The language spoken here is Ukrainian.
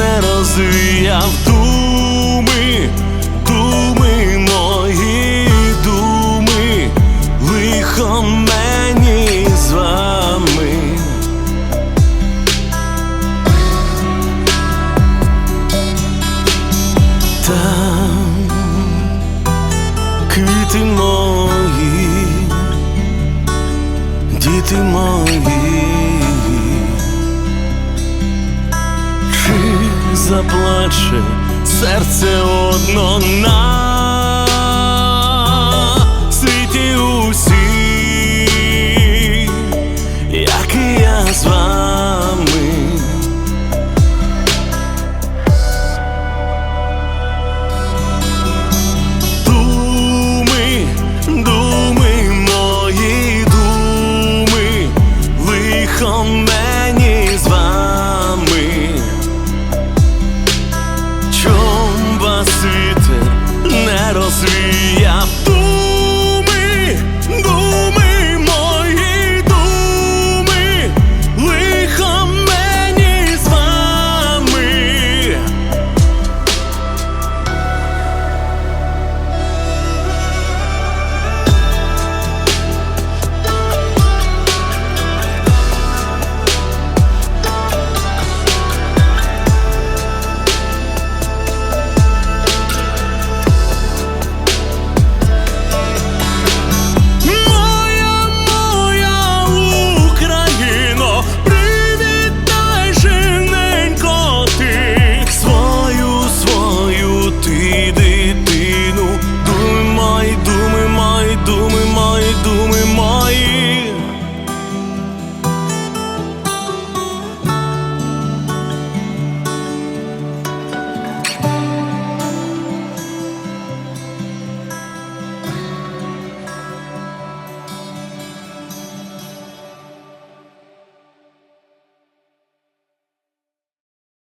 не розвіяв думи, думи мої думи, лихо мені з вами. Там квіти мої, діти мої, заплаче серце одно на